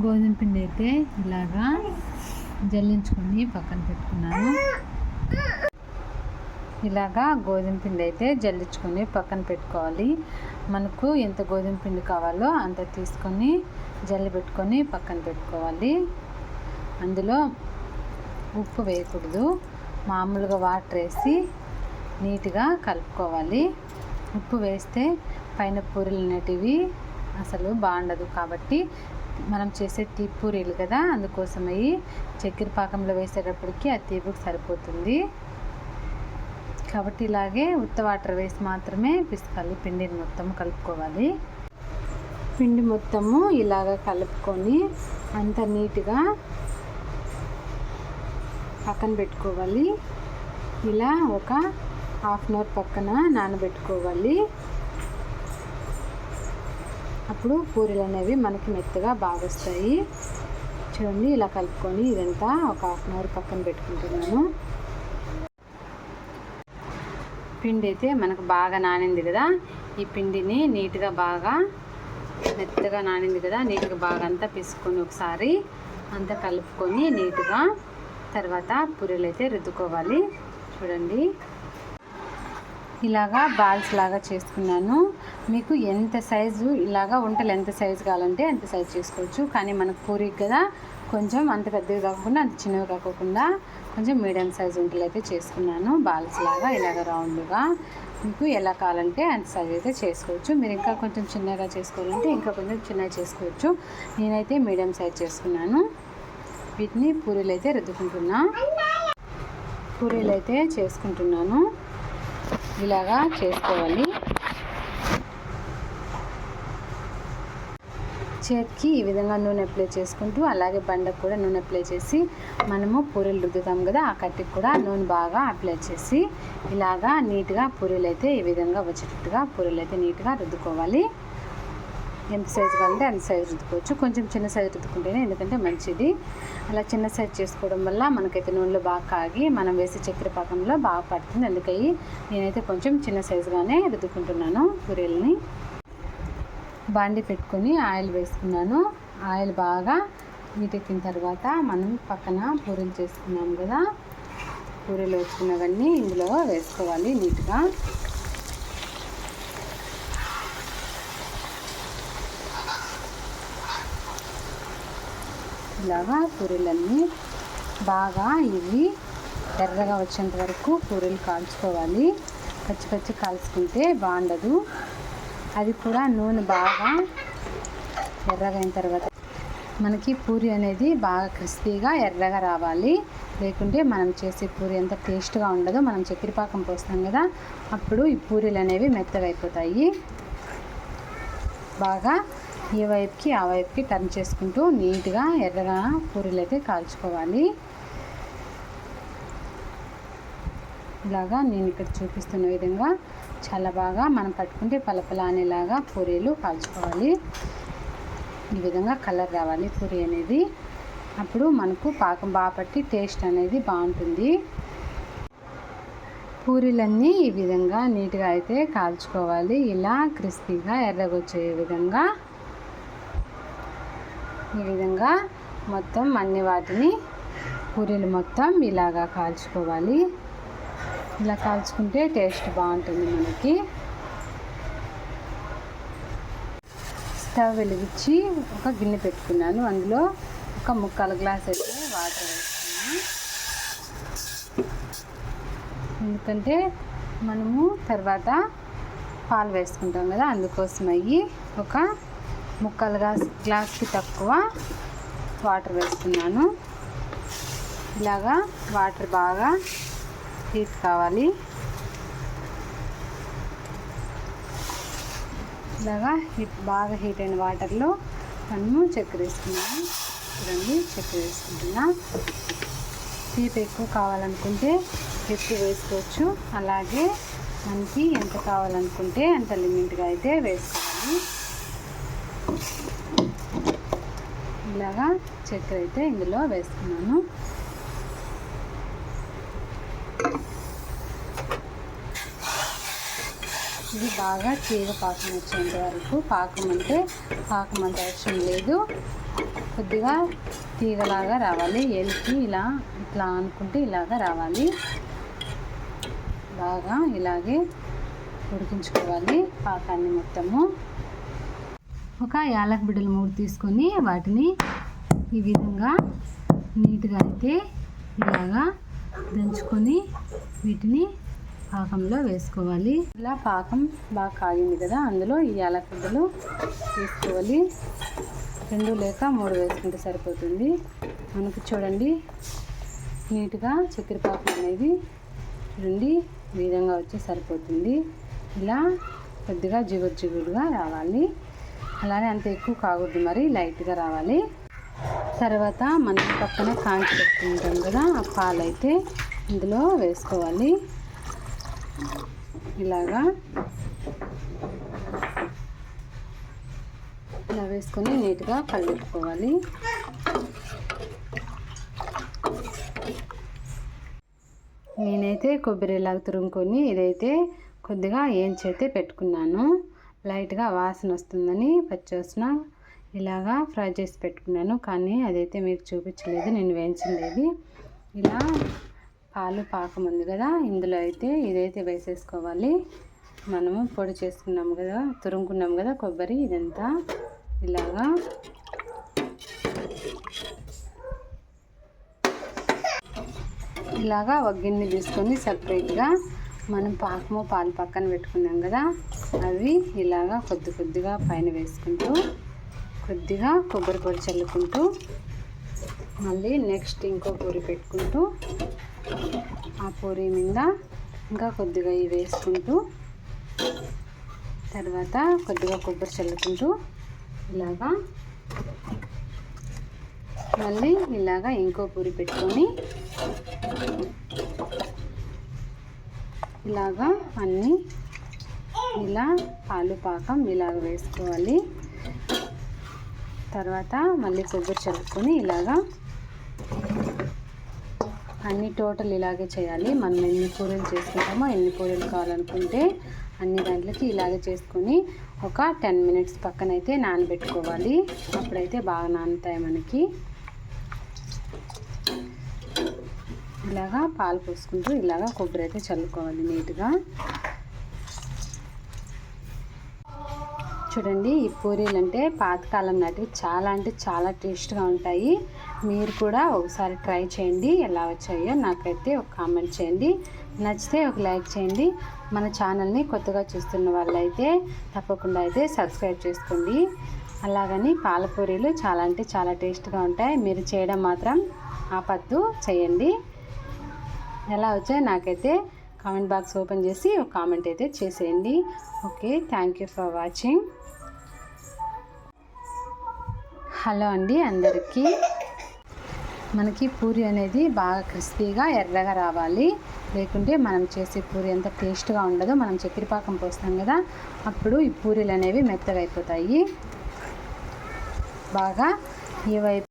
గోధుమ పిండి అయితే ఇలాగా జల్లించుకొని పక్కన పెట్టుకున్నాను. ఇలాగా గోధుమ పిండి అయితే జల్లించుకొని పక్కన పెట్టుకోవాలి. మనకు ఎంత గోధుమ పిండి కావాలో అంత తీసుకొని జల్లి పెట్టుకొని పక్కన పెట్టుకోవాలి. అందులో ఉప్పు వేయకూడదు. మామూలుగా వాటర్ వేసి నీట్గా కలుపుకోవాలి. ఉప్పు వేస్తే పైన పూరీలు అనేటివి అసలు బాగుండదు. కాబట్టి మనం చేసే తీపి పూరీలు కదా అందుకోసమై చక్కెర పాకంలో వేసేటప్పటికి ఆ తీపుకి సరిపోతుంది. కాబట్టి ఇలాగే ఉత్త వాటర్ వేసి మాత్రమే పిసకాలి పిండిని మొత్తం కలుపుకోవాలి. పిండి మొత్తము ఇలాగ కలుపుకొని అంత నీట్గా పక్కన పెట్టుకోవాలి. ఇలా ఒక హాఫ్ అన్ అవర్ పక్కన నానబెట్టుకోవాలి. అప్పుడు పూరీలు అనేవి మనకి మెత్తగా బాగా వస్తాయి చూడండి ఇలా కలుపుకొని ఇదంతా ఒక హాఫ్ అన్ అవర్ పక్కన పెట్టుకుంటున్నాను. పిండి అయితే మనకు బాగా నానింది కదా? ఈ పిండిని నీట్గా బాగా మెత్తగా నానింది కదా? నీట్గా బాగా అంతా పిసుకొని ఒకసారి అంతా కలుపుకొని నీట్గా తర్వాత పూరీలు అయితే రుద్దుకోవాలి. చూడండి. ఇలాగా బాల్స్ లాగా చేసుకున్నాను. మీకు ఎంత సైజు ఇలాగా వంటలు ఎంత సైజు కావాలంటే ఎంత సైజు చేసుకోవచ్చు. కానీ మనకు పూరికి కదా కొంచెం అంత పెద్దవి కాకుండా అంత చిన్నవి కాకుండా కొంచెం మీడియం సైజు వంటలు అయితే చేసుకున్నాను. బాల్స్ లాగా ఇలాగ రౌండ్గా మీకు ఎలా కావాలంటే అంత సైజ్ అయితే చేసుకోవచ్చు. మీరు ఇంకా కొంచెం చిన్నగా చేసుకోవాలంటే ఇంకా కొంచెం చిన్నగా చేసుకోవచ్చు. నేనైతే మీడియం సైజ్ చేసుకున్నాను. వీటిని పూరీలు అయితే రుద్దుకుంటున్నా. పూరీలు అయితే చేసుకుంటున్నాను. ఇలాగా చేసుకోవాలి. చేతికి ఈ విధంగా నూనె అప్లై చేసుకుంటూ అలాగే బండకు కూడా నూనె అప్లై చేసి మనము పూరీలు రుద్దుతాం కదా ఆ కట్టికి కూడా నూనె బాగా అప్లై చేసి ఇలాగా నీట్గా పూరీలు అయితే ఈ విధంగా వచ్చేటట్టుగా పూరీలు అయితే నీట్గా రుద్దుకోవాలి. ఎంత సైజు కావాలంటే అంత సైజు రుద్దుకోవచ్చు. కొంచెం చిన్న సైజు రుద్దుకుంటేనే ఎందుకంటే మంచిది. అలా చిన్న సైజు చేసుకోవడం వల్ల మనకైతే నూనెలో బాగా కాగి మనం వేసే చక్కెర పాకంలో బాగా పడుతుంది. అందుకని నేనైతే కొంచెం చిన్న సైజుగానే రుద్దుకుంటున్నాను పూరీలని బాండి పెట్టుకొని ఆయిల్ వేసుకున్నాను. ఆయిల్ బాగా వీటెక్కిన తర్వాత మనం పక్కన పూరీలు చేసుకున్నాం కదా. పూరీలు వేసుకున్నవన్నీ ఇందులో వేసుకోవాలి నీట్గా. ఇలాగా పూరీలన్నీ బాగా ఇవి ఎర్రగా వచ్చేంత వరకు పూరీలు కాల్చుకోవాలి. పచ్చి పచ్చి కాల్చుకుంటే బాగుండదు. అది కూడా నూనె బాగా ఎర్రగా అయిన తర్వాత మనకి పూరి అనేది బాగా క్రిస్పీగా ఎర్రగా రావాలి. లేకుంటే మనం చేసే పూరి ఎంత టేస్ట్గా ఉండదో మనం చక్కెర పాకం పోస్తాం కదా అప్పుడు ఈ పూరీలు అనేవి మెత్తగా అయిపోతాయి. బాగా ఈ వైపుకి ఆ వైపుకి టర్న్ చేసుకుంటూ నీట్గా ఎర్రగా పూరీలు అయితే కాల్చుకోవాలి. ఇలాగా నేను ఇక్కడ చూపిస్తున్న విధంగా చాలా బాగా మనం పట్టుకుంటే పలపల అనేలాగా పూరీలు కాల్చుకోవాలి. ఈ విధంగా కలర్ రావాలి పూరి అనేది. అప్పుడు మనకు పాకం బాగా పట్టి టేస్ట్ అనేది బాగుంటుంది. పూరీలన్నీ ఈ విధంగా నీట్గా అయితే కాల్చుకోవాలి. ఇలా క్రిస్పీగా ఎర్రగొచ్చే విధంగా ఈ విధంగా మొత్తం అన్ని వాటిని పూరీలు మొత్తం ఇలాగా కాల్చుకోవాలి. ఇలా కాల్చుకుంటే టేస్ట్ బాగుంటుంది మనకి. స్టవ్ వెలిగించి ఒక గిన్నె పెట్టుకున్నాను. అందులో ఒక ముక్కాలు గ్లాస్ అయితే వాటర్ వేసుకున్నాను. ఎందుకంటే మనము తర్వాత పాలు వేసుకుంటాం కదా అందుకోసం అయ్యి ఒక ముక్కలు గ్లాస్ గ్లాస్కి తక్కువ వాటర్ వేసుకున్నాను ఇలాగా వాటర్ బాగా హీట్ కావాలి. ఇలాగా హీట్ బాగా హీట్ అయిన వాటర్లో మనము చక్కెర వేసుకున్నాము. చూడండి చక్కెర వేసుకుంటున్నా. తీపి ఎక్కువ కావాలనుకుంటే ఎక్కువ వేసుకోవచ్చు. అలాగే మనకి ఎంత కావాలనుకుంటే అంత లిమిట్గా అయితే వేసుకోవాలి. ఇలాగా చక్కెర అయితే ఇందులో వేసుకున్నాను. ఇది బాగా తీగ పాకం వచ్చేంత వరకు పాకం అంటే పాకం అంత అవసరం లేదు. కొద్దిగా తీగలాగా రావాలి. ఎలికి ఇలా ఇట్లా అనుకుంటే ఇలాగా రావాలి. బాగా ఇలాగే ఉడికించుకోవాలి పాకాన్ని మొత్తము. ఒక యాలక్ బిడ్డలు మూడు తీసుకొని వాటిని ఈ విధంగా నీట్గా అయితే ఇలాగా దంచుకొని వీటిని పాకంలో వేసుకోవాలి. ఇలా పాకం బాగా కాగింది కదా అందులో ఈ యాలక్ బిడ్డలు వేసుకోవాలి. రెండు లేక మూడు వేసుకుంటే సరిపోతుంది. మనకు చూడండి నీట్గా చక్కెర పాకం అనేది చూడండి ఈ విధంగా వచ్చి సరిపోతుంది. ఇలా కొద్దిగా జిగురు జిగురుగా రావాలి. అలానే అంత ఎక్కువ కాకూడదు మరి లైట్గా రావాలి. తర్వాత మనం పక్కన కాంచి పెట్టుకుంటాం కదా ఆ పాలు అయితే ఇందులో వేసుకోవాలి. ఇలాగా. ఇలా వేసుకొని నీట్గా కలుపుకోవాలి. నేనైతే కొబ్బరి ఇలా తురుముకొని ఇదైతే కొద్దిగా ఏంచైతే పెట్టుకున్నాను. లైట్గా వాసన వస్తుందని పచ్చివాసన ఇలాగా ఫ్రై చేసి పెట్టుకున్నాను. కానీ అదైతే మీకు చూపించలేదు నేను వేయించింది ఇలా పాలు పాకం ఉంది కదా ఇందులో అయితే ఇదైతే వేసేసుకోవాలి. మనము పొడి చేసుకున్నాం కదా తురుముకున్నాం కదా కొబ్బరి ఇదంతా ఇలాగా ఇలాగా ఒక గిన్నె తీసుకొని సపరేట్గా మనం పాకము పాలు పక్కన పెట్టుకున్నాం కదా అవి ఇలాగా కొద్ది కొద్దిగా పైన వేసుకుంటూ కొద్దిగా కొబ్బరి పొడి చల్లుకుంటూ మళ్ళీ నెక్స్ట్ ఇంకో పూరి పెట్టుకుంటూ ఆ పూరి మీద ఇంకా కొద్దిగా ఇవి వేసుకుంటూ తర్వాత కొద్దిగా కొబ్బరి చల్లుకుంటూ ఇలాగా మళ్ళీ ఇలాగా ఇంకో పూరి పెట్టుకొని ఇలాగా అన్నీ ఇలా ఆలు పాకం ఇలాగ వేసుకోవాలి. తర్వాత మళ్ళీ కొబ్బరి చల్లుకొని ఇలాగా అన్ని టోటల్ ఇలాగే చేయాలి. మనం ఎన్ని పూరీలు చేసుకుంటామో ఎన్ని పూరీలు కావాలనుకుంటే అన్ని దాంట్లోకి ఇలాగే చేసుకొని ఒక టెన్ మినిట్స్ పక్కనైతే నానబెట్టుకోవాలి. అప్పుడైతే బాగా నానుతాయి మనకి. ఇలాగా పాలు పోసుకుంటూ ఇలాగా కొబ్బరి అయితే చల్లుకోవాలి నీట్గా. చూడండి ఈ పూరీలు అంటే పాతకాలం నాటివి చాలా అంటే చాలా టేస్ట్గా ఉంటాయి. మీరు కూడా ఒకసారి ట్రై చేయండి ఎలా వచ్చాయో నాకైతే ఒక కామెంట్ చేయండి. నచ్చితే ఒక లైక్ చేయండి. మన ఛానల్ని కొత్తగా చూస్తున్న వాళ్ళైతే తప్పకుండా అయితే సబ్స్క్రైబ్ చేసుకోండి. అలాగని పాలపూరీలు చాలా అంటే చాలా టేస్ట్గా ఉంటాయి. మీరు చేయడం మాత్రం ఆపద్దు చేయండి. ఎలా వచ్చాయి నాకైతే కామెంట్ బాక్స్ ఓపెన్ చేసి ఒక కామెంట్ అయితే చేసేయండి. Okay thank you for watching. Hello అండి అందరికీ. మనకి పూరి అనేది బాగా క్రిస్పీగా ఎర్రగా రావాలి. లేకుంటే మనం చేసే పూరి ఎంత టేస్ట్గా ఉండదో మనం చక్కెర పాకం పోస్తాం కదా అప్పుడు ఈ పూరీలు అనేవి మెత్తగా అయిపోతాయి. బాగా ఈ వైపు